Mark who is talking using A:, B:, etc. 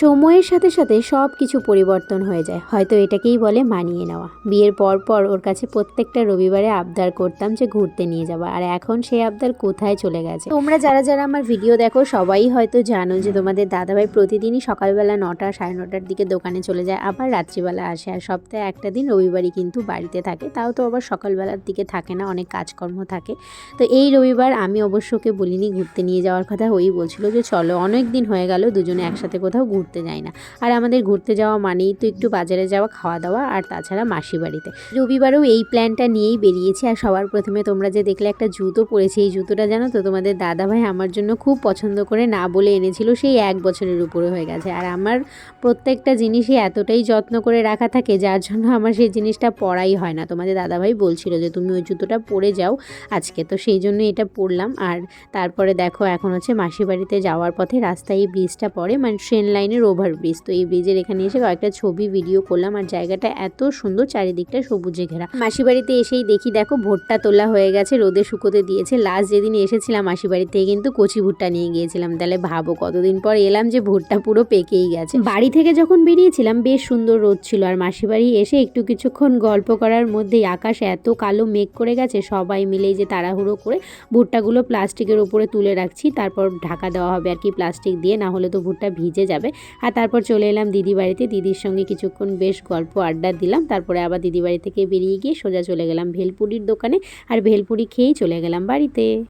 A: সময়ের সাথে সাথে সব কিছু পরিবর্তন হয়ে যায়। হয়তো এটাকেই বলে মানিয়ে নেওয়া। বিয়ের পর পর ওর কাছে প্রত্যেকটা রবিবারে আবদার করতাম যে ঘুরতে নিয়ে যাওয়া আর এখন সেই আবদার কোথায় চলে গেছে? তোমরা যারা যারা আমার ভিডিও দেখো, সবাই হয়তো জানো যে তোমাদের দাদাভাই প্রতিদিনই সকালবেলা নটা সাড়ে নটার দিকে দোকানে চলে যায়, আবার রাত্রিবেলা আসে। আর সপ্তাহে একটা দিন রবিবারই কিন্তু বাড়িতে থাকে। তাও তো আবার সকালবেলার দিকে থাকে না, অনেক কাজকর্ম থাকে। তো এই রবিবার আমি অবশ্য ওকে বলিনি ঘুরতে নিয়ে যাওয়ার কথা। ওই বলছিল যে, চলো, অনেক দিন হয়ে গেল, দুজনে একসাথে কোথাও ঘুরতে যাই না। আর আমাদের ঘুরতে যাওয়া মানেই তো একটু বাজারে যাওয়া খাওয়া দাওয়া আর তাছাড়া মাসি বাড়িতে। রবিবারেও এই প্ল্যানটা নিয়েই বেরিয়েছি আর সবার প্রথমে তোমরা যে দেখলে একটা জুতো পরেছি, এই জুতোটা জানো তো? তোমাদের দাদাভাই আমার জন্য খুব পছন্দ করে না বলে এনেছিল, সেই এক বছরের উপরে হয়ে গেছে। আর আমার প্রত্যেকটা জিনিসই এতটাই যত্ন করে রাখা থাকে, যার জন্য আমার সেই জিনিসটা পরাই হয় না। তোমাদের দাদাভাই বলছিল যে, তুমি ওই জুতোটা পরে যাও আজকে। তো সেই জন্য এটা পরলাম। আর তারপরে দেখো, এখন হচ্ছে মাসি বাড়িতে যাওয়ার পথে রাস্তায় এই ব্রিজটা পড়ে। মানে ট্রেন লাইনের ওভার ব্রিজ তো এই ব্রিজের এখানে এসে কয়েকটা ছবি ভিডিও করলাম আর জায়গাটা এত সুন্দর, চারিদিকটা সবুজে ঘেরা। মাসি বাড়িতে এসেই দেখি, দেখো ভুট্টা তোলা হয়ে গেছে, রোদে শুকোতে দিয়েছে। লাস্ট যেদিন এসেছিলাম মাসি বাড়ি থেকে কিন্তু কচি ভুট্টা নিয়ে গিয়েছিলাম। তাহলে ভাবো কতদিন পর এলাম যে ভুট্টা পুরো পেকেই গেছে। বাড়ি থেকে যখন বেরিয়েছিলাম, বেশ সুন্দর রোদ ছিল আর মাসি বাড়ি এসে একটু কিছুক্ষণ গল্প করার মধ্যেই আকাশ এত কালো মেঘ করে গেছে, সবাই মিলে এই যে তাড়াহুড়ো করে ভুট্টাগুলো প্লাস্টিকের উপরে তুলে রাখছি, তারপর ঢাকা দেওয়া হবে আর কি প্লাস্টিক দিয়ে, না হলে তো ভুট্টা ভিজে যাবে। আর তারপর চলে এলাম দিদি বাড়িতে। দিদির সঙ্গে কিছুক্ষণ বেশ গল্প আড্ডা দিলাম। তারপরে আবার দিদি বাড়ি থেকে বেরিয়ে গিয়ে সোজা চলে গেলাম ভেলপুরির দোকানে। আর ভেলপুরি খেয়েই চলে গেলাম বাড়িতে।